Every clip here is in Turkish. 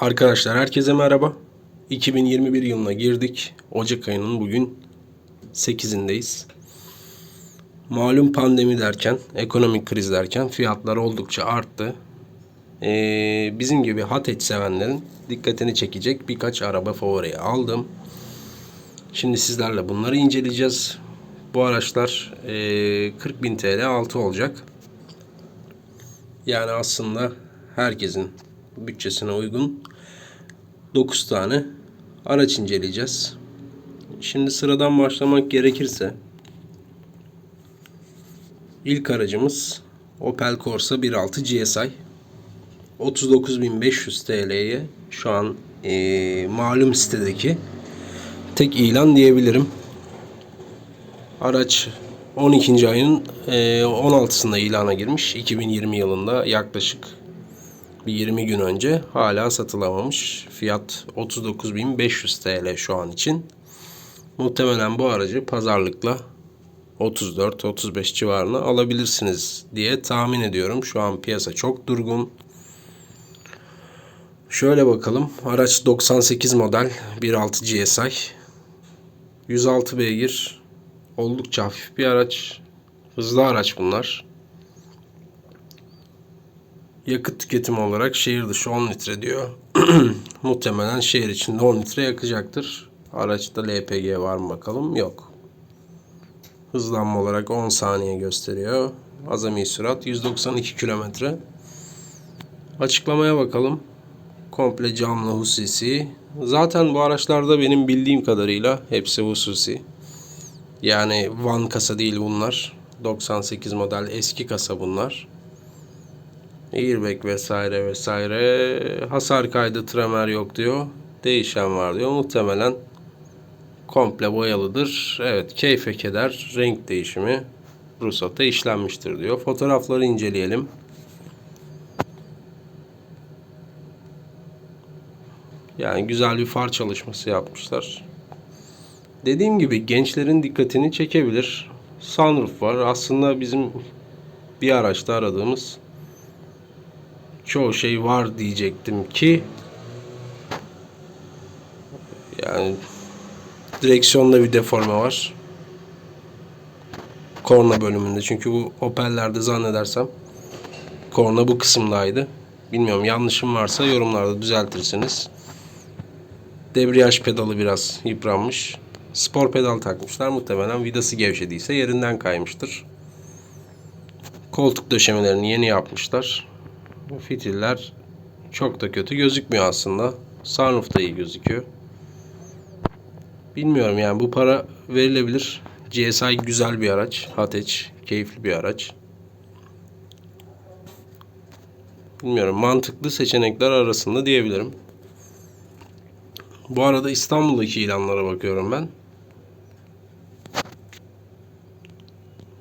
Arkadaşlar herkese merhaba. 2021 yılına girdik. Ocak ayının bugün 8'indeyiz. Malum pandemi derken, ekonomik kriz derken fiyatlar oldukça arttı. Ee, bizim gibi Hatech sevenlerin dikkatini çekecek birkaç araba favoriye aldım. Şimdi sizlerle bunları inceleyeceğiz. Bu araçlar ee, 40.000 TL altı olacak. Yani aslında herkesin bütçesine uygun 9 tane araç inceleyeceğiz. Şimdi sıradan başlamak gerekirse ilk aracımız Opel Corsa 1.6 GSI 39.500 TL'ye şu an eee, malum sitedeki tek ilan diyebilirim. Araç 12. ayın eee, 16'sında ilana girmiş. 2020 yılında yaklaşık bir 20 gün önce hala satılamamış. Fiyat 39.500 TL şu an için. Muhtemelen bu aracı pazarlıkla 34-35 civarına alabilirsiniz diye tahmin ediyorum. Şu an piyasa çok durgun. Şöyle bakalım. Araç 98 model 1.6 GSI. 106 beygir. Oldukça hafif bir araç. Hızlı araç bunlar. Yakıt tüketimi olarak şehir dışı 10 litre diyor. Muhtemelen şehir içinde 10 litre yakacaktır. Araçta LPG var mı bakalım? Yok. Hızlanma olarak 10 saniye gösteriyor. Azami sürat 192 kilometre. Açıklamaya bakalım. Komple camlı hususi. Zaten bu araçlarda benim bildiğim kadarıyla hepsi hususi. Yani van kasa değil bunlar. 98 model eski kasa bunlar. Airbag vesaire vesaire. Hasar kaydı tremer yok diyor. Değişen var diyor. Muhtemelen komple boyalıdır. Evet keyfe keder. Renk değişimi ruhsata işlenmiştir diyor. Fotoğrafları inceleyelim. Yani güzel bir far çalışması yapmışlar. Dediğim gibi gençlerin dikkatini çekebilir. Sunroof var. Aslında bizim bir araçta aradığımız çoğu şey var diyecektim ki yani direksiyonda bir deforme var. Korna bölümünde. Çünkü bu Opel'lerde zannedersem korna bu kısımdaydı. Bilmiyorum yanlışım varsa yorumlarda düzeltirsiniz. Debriyaj pedalı biraz yıpranmış. Spor pedal takmışlar. Muhtemelen vidası gevşediyse yerinden kaymıştır. Koltuk döşemelerini yeni yapmışlar. Fitiller çok da kötü gözükmüyor aslında. Sunroof da iyi gözüküyor. Bilmiyorum yani bu para verilebilir. GSI güzel bir araç. Hatech keyifli bir araç. Bilmiyorum mantıklı seçenekler arasında diyebilirim. Bu arada İstanbul'daki ilanlara bakıyorum ben.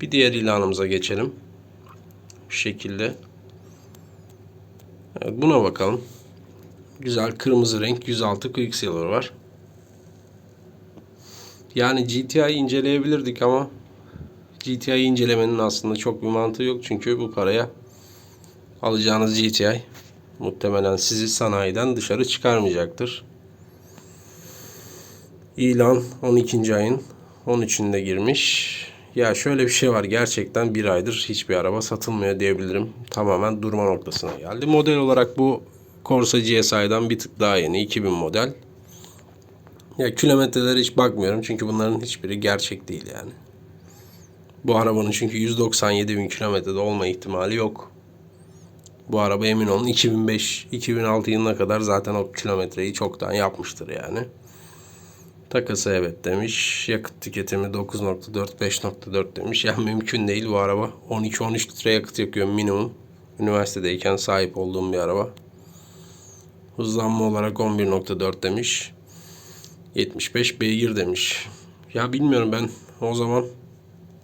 Bir diğer ilanımıza geçelim. Bu şekilde. Buna bakalım. Güzel kırmızı renk 106 Quicksilver var. Yani GTI'yi inceleyebilirdik ama GTI'yi incelemenin aslında çok bir mantığı yok. Çünkü bu paraya alacağınız GTI muhtemelen sizi sanayiden dışarı çıkarmayacaktır. İlan 12. ayın 13'ünde girmiş. Ya şöyle bir şey var. Gerçekten bir aydır hiçbir araba satılmıyor diyebilirim. Tamamen durma noktasına geldi. Model olarak bu Corsa GSI'dan bir tık daha yeni. 2000 model. Ya kilometrelere hiç bakmıyorum. Çünkü bunların hiçbiri gerçek değil yani. Bu arabanın çünkü 197 bin kilometrede olma ihtimali yok. Bu araba emin olun 2005-2006 yılına kadar zaten o kilometreyi çoktan yapmıştır yani. Takası evet demiş. Yakıt tüketimi 9.4 5.4 demiş. Yani mümkün değil bu araba. 12-13 litre yakıt yakıyor minimum. Üniversitedeyken sahip olduğum bir araba. Hızlanma olarak 11.4 demiş. 75 beygir demiş. Ya bilmiyorum ben o zaman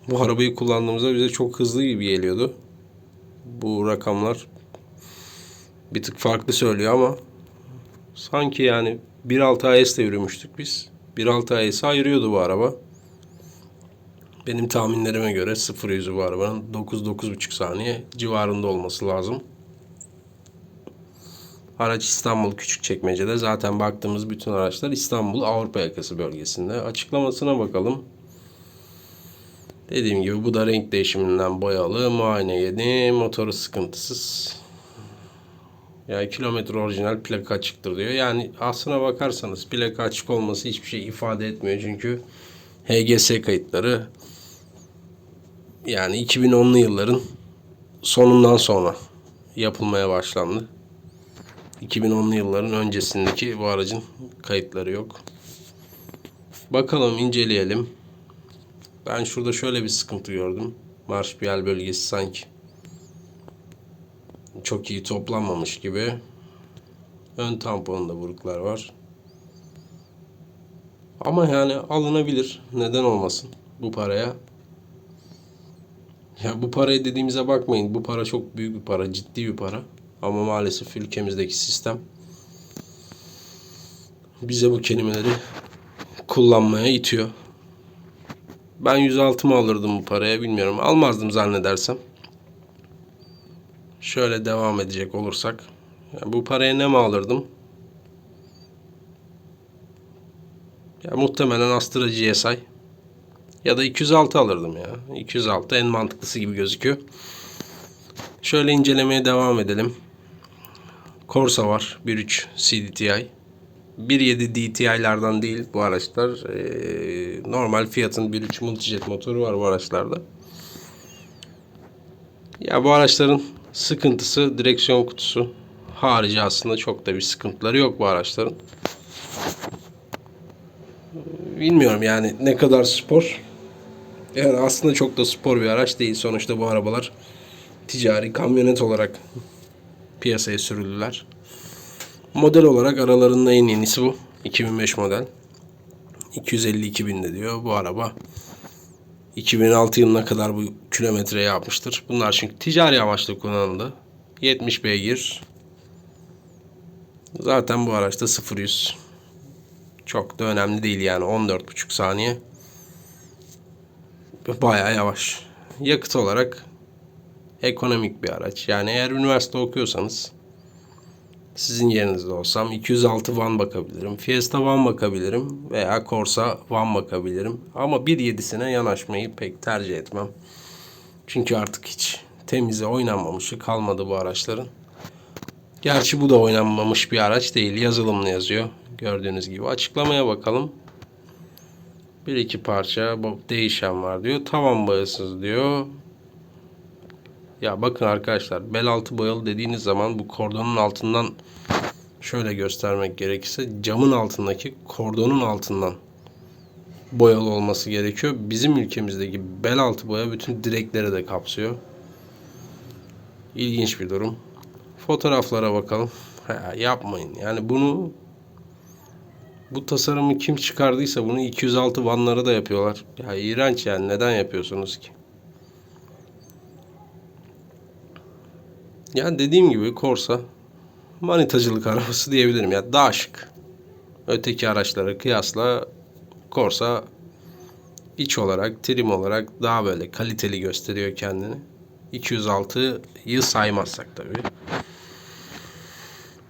bu arabayı kullandığımızda bize çok hızlı gibi geliyordu. Bu rakamlar bir tık farklı söylüyor ama sanki yani 1.6 AS'le yürümüştük biz. 1.6 AS ayırıyordu bu araba. Benim tahminlerime göre 0 yüzü bu arabanın 9-9.5 saniye civarında olması lazım. Araç İstanbul Küçükçekmece'de. Zaten baktığımız bütün araçlar İstanbul Avrupa yakası bölgesinde. Açıklamasına bakalım. Dediğim gibi bu da renk değişiminden boyalı. Muayene yeni. Motoru sıkıntısız. Yani kilometre orijinal plaka açıktır diyor. Yani aslına bakarsanız plaka açık olması hiçbir şey ifade etmiyor. Çünkü HGS kayıtları yani 2010'lu yılların sonundan sonra yapılmaya başlandı. 2010'lu yılların öncesindeki bu aracın kayıtları yok. Bakalım inceleyelim. Ben şurada şöyle bir sıkıntı gördüm. Marşpiyel bölgesi sanki çok iyi toplanmamış gibi. Ön tamponunda buruklar var. Ama yani alınabilir. Neden olmasın bu paraya? Ya bu paraya dediğimize bakmayın. Bu para çok büyük bir para, ciddi bir para. Ama maalesef ülkemizdeki sistem bize bu kelimeleri kullanmaya itiyor. Ben 106 mı alırdım bu paraya bilmiyorum. Almazdım zannedersem. Şöyle devam edecek olursak. Ya bu paraya ne mi alırdım? Ya muhtemelen Astra GSI. Ya da 206 alırdım ya. 206 en mantıklısı gibi gözüküyor. Şöyle incelemeye devam edelim. Corsa var. 1.3 CDTI. 1.7 DTI'lerden değil bu araçlar. Ee, normal Fiat'ın 1.3 Multijet motoru var bu araçlarda. Ya bu araçların sıkıntısı direksiyon kutusu. Harici aslında çok da bir sıkıntıları yok bu araçların. Bilmiyorum yani ne kadar spor. Yani aslında çok da spor bir araç değil. Sonuçta bu arabalar ticari kamyonet olarak piyasaya sürüldüler. Model olarak aralarında en yenisi bu. 2005 model. 252 binde diyor bu araba. 2006 yılına kadar bu kilometre yapmıştır. Bunlar çünkü ticari amaçlı kullanıldı. 70 beygir. Zaten bu araçta 0-100. Çok da önemli değil yani 14,5 saniye. Bayağı yavaş. Yakıt olarak ekonomik bir araç. Yani eğer üniversite okuyorsanız sizin yerinizde olsam 206 Van bakabilirim. Fiesta Van bakabilirim veya Corsa Van bakabilirim. Ama 1.7'sine yanaşmayı pek tercih etmem. Çünkü artık hiç temize oynanmamışı kalmadı bu araçların. Gerçi bu da oynanmamış bir araç değil. Yazılımlı yazıyor. Gördüğünüz gibi. Açıklamaya bakalım. Bir iki parça değişen var diyor. Tavan boyasız diyor. Ya bakın arkadaşlar bel altı boyalı dediğiniz zaman bu kordonun altından şöyle göstermek gerekirse camın altındaki kordonun altından boyalı olması gerekiyor. Bizim ülkemizdeki bel altı boya bütün direkleri de kapsıyor. İlginç bir durum. Fotoğraflara bakalım. Ha, yapmayın. Yani bunu bu tasarımı kim çıkardıysa bunu 206 vanlara da yapıyorlar. Ya iğrenç yani. Neden yapıyorsunuz ki? Yani dediğim gibi Corsa manitacılık arabası diyebilirim. Ya daha şık. Öteki araçlara kıyasla Corsa iç olarak, trim olarak daha böyle kaliteli gösteriyor kendini. 206'yı saymazsak tabii.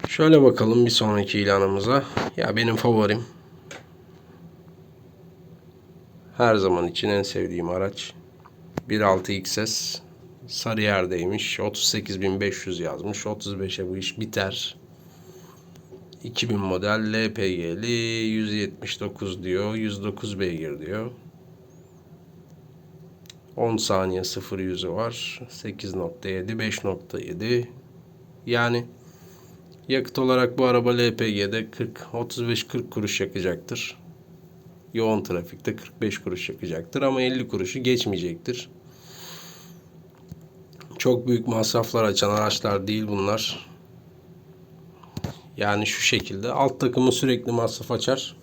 Şöyle bakalım bir sonraki ilanımıza. Ya benim favorim. Her zaman için en sevdiğim araç. 1.6 XS. Sarıyer'deymiş. 38.500 yazmış. 35'e bu iş biter. 2000 model LPG'li 179 diyor. 109 beygir diyor. 10 saniye 0 yüzü var. 8.7 5.7 yani yakıt olarak bu araba LPG'de 40 35-40 kuruş yakacaktır. Yoğun trafikte 45 kuruş yakacaktır ama 50 kuruşu geçmeyecektir. Çok büyük masraflar açan araçlar değil bunlar. Yani şu şekilde alt takımı sürekli masraf açar.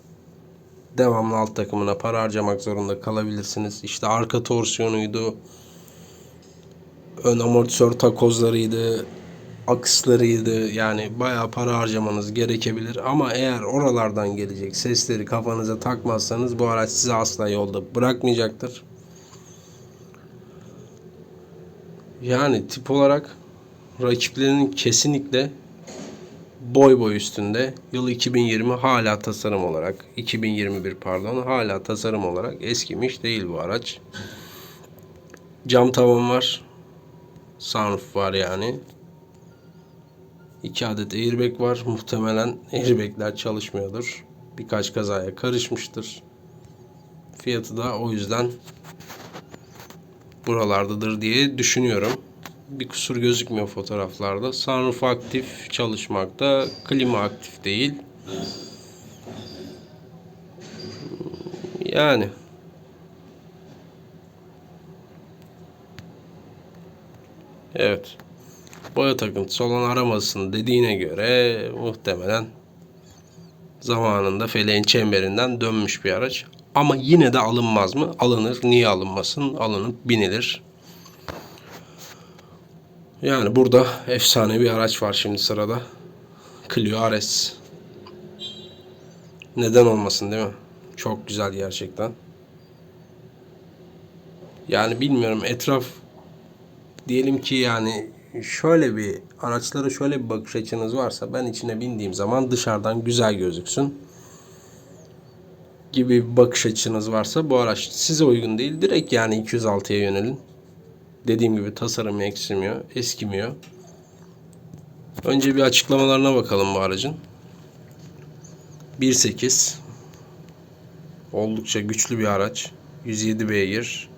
Devamlı alt takımına para harcamak zorunda kalabilirsiniz. İşte arka torsiyonuydu. Ön amortisör takozlarıydı. Akslarıydı. Yani bayağı para harcamanız gerekebilir. Ama eğer oralardan gelecek sesleri kafanıza takmazsanız bu araç sizi asla yolda bırakmayacaktır. Yani tip olarak rakiplerinin kesinlikle boy boy üstünde. Yıl 2020 hala tasarım olarak, 2021 pardon hala tasarım olarak eskimiş değil bu araç. Cam tavan var. Sunroof var yani. 2 adet airbag var. Muhtemelen airbagler çalışmıyordur. Birkaç kazaya karışmıştır. Fiyatı da o yüzden buralardadır diye düşünüyorum. Bir kusur gözükmüyor fotoğraflarda. Sunroof aktif çalışmakta. Klima aktif değil. Yani Evet. Boya takıntısı olan aramasını dediğine göre muhtemelen zamanında feleğin çemberinden dönmüş bir araç. Ama yine de alınmaz mı? Alınır. Niye alınmasın? Alınıp binilir. Yani burada efsane bir araç var şimdi sırada. Clio RS. Neden olmasın değil mi? Çok güzel gerçekten. Yani bilmiyorum etraf diyelim ki yani şöyle bir araçlara şöyle bir bakış açınız varsa ben içine bindiğim zaman dışarıdan güzel gözüksün gibi bir bakış açınız varsa bu araç size uygun değil. Direkt yani 206'ya yönelin. Dediğim gibi tasarımı eksilmiyor, eskimiyor. Önce bir açıklamalarına bakalım bu aracın. 1.8 Oldukça güçlü bir araç. 107 beygir.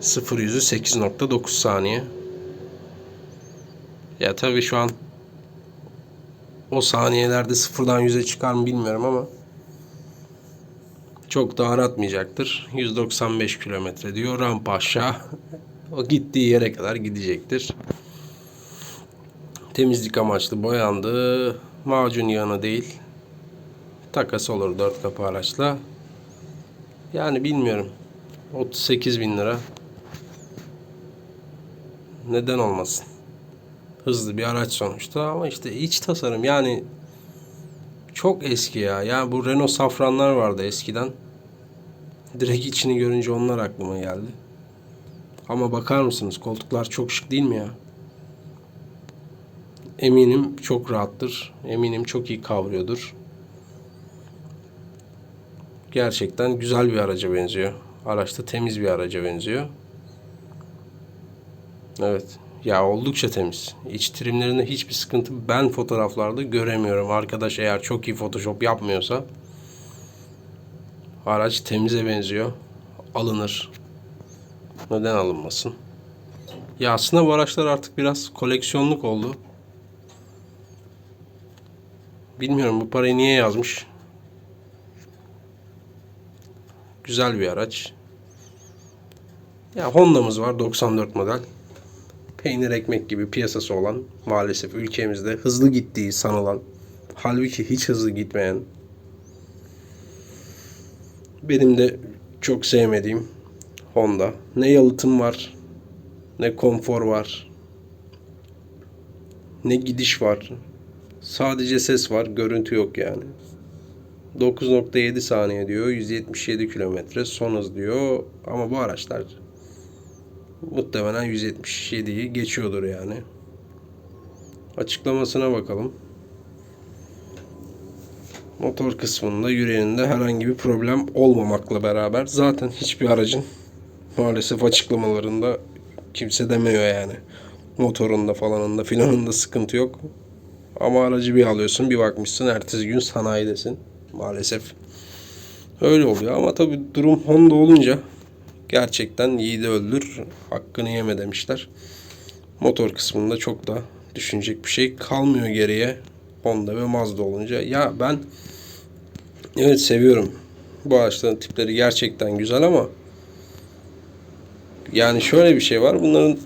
0 yüzü 8.9 saniye. Ya tabii şu an o saniyelerde sıfırdan yüze çıkar mı bilmiyorum ama çok da aratmayacaktır. 195 kilometre diyor. Rampa aşağı. o gittiği yere kadar gidecektir. Temizlik amaçlı boyandı. Macun yağına değil. Takas olur 4 kapı araçla. Yani bilmiyorum. 38 bin lira. Neden olmasın? Hızlı bir araç sonuçta ama işte iç tasarım yani çok eski ya. Ya bu Renault safranlar vardı eskiden. Direkt içini görünce onlar aklıma geldi. Ama bakar mısınız koltuklar çok şık değil mi ya? Eminim çok rahattır. Eminim çok iyi kavruyordur. Gerçekten güzel bir araca benziyor. Araçta temiz bir araca benziyor. Evet. Ya oldukça temiz. İç trimlerinde hiçbir sıkıntı ben fotoğraflarda göremiyorum. Arkadaş eğer çok iyi Photoshop yapmıyorsa araç temize benziyor. Alınır. Neden alınmasın? Ya aslında bu araçlar artık biraz koleksiyonluk oldu. Bilmiyorum bu parayı niye yazmış. Güzel bir araç. Ya Honda'mız var 94 model peynir ekmek gibi piyasası olan maalesef ülkemizde hızlı gittiği sanılan halbuki hiç hızlı gitmeyen benim de çok sevmediğim Honda. Ne yalıtım var ne konfor var ne gidiş var. Sadece ses var, görüntü yok yani. 9.7 saniye diyor, 177 kilometre son hız diyor. Ama bu araçlar muhtemelen 177'yi geçiyordur yani. Açıklamasına bakalım. Motor kısmında yüreğinde herhangi bir problem olmamakla beraber zaten hiçbir aracın maalesef açıklamalarında kimse demiyor yani. Motorunda falanında filanında sıkıntı yok. Ama aracı bir alıyorsun bir bakmışsın ertesi gün sanayidesin. Maalesef öyle oluyor ama tabi durum Honda olunca gerçekten yiğidi öldür, hakkını yeme demişler. Motor kısmında çok da düşünecek bir şey kalmıyor geriye. Honda ve Mazda olunca. Ya ben evet seviyorum. Bu araçların tipleri gerçekten güzel ama yani şöyle bir şey var. Bunların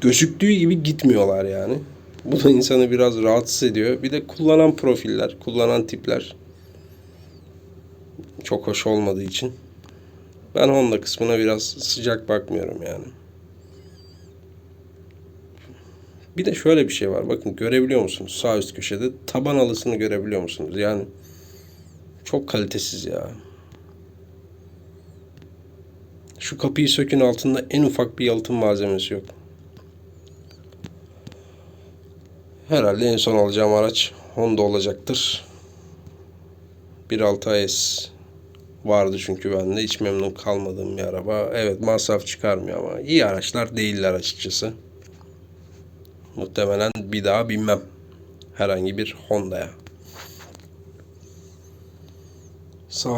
gözüktüğü gibi gitmiyorlar yani. Bu da insanı biraz rahatsız ediyor. Bir de kullanan profiller, kullanan tipler çok hoş olmadığı için ben Honda kısmına biraz sıcak bakmıyorum yani. Bir de şöyle bir şey var. Bakın görebiliyor musunuz? Sağ üst köşede taban alısını görebiliyor musunuz? Yani çok kalitesiz ya. Şu kapıyı sökün altında en ufak bir yalıtım malzemesi yok. Herhalde en son alacağım araç Honda olacaktır. 1.6 S vardı çünkü bende hiç memnun kalmadığım bir araba. Evet masraf çıkarmıyor ama iyi araçlar değiller açıkçası. Muhtemelen bir daha binmem herhangi bir Honda'ya. Sağ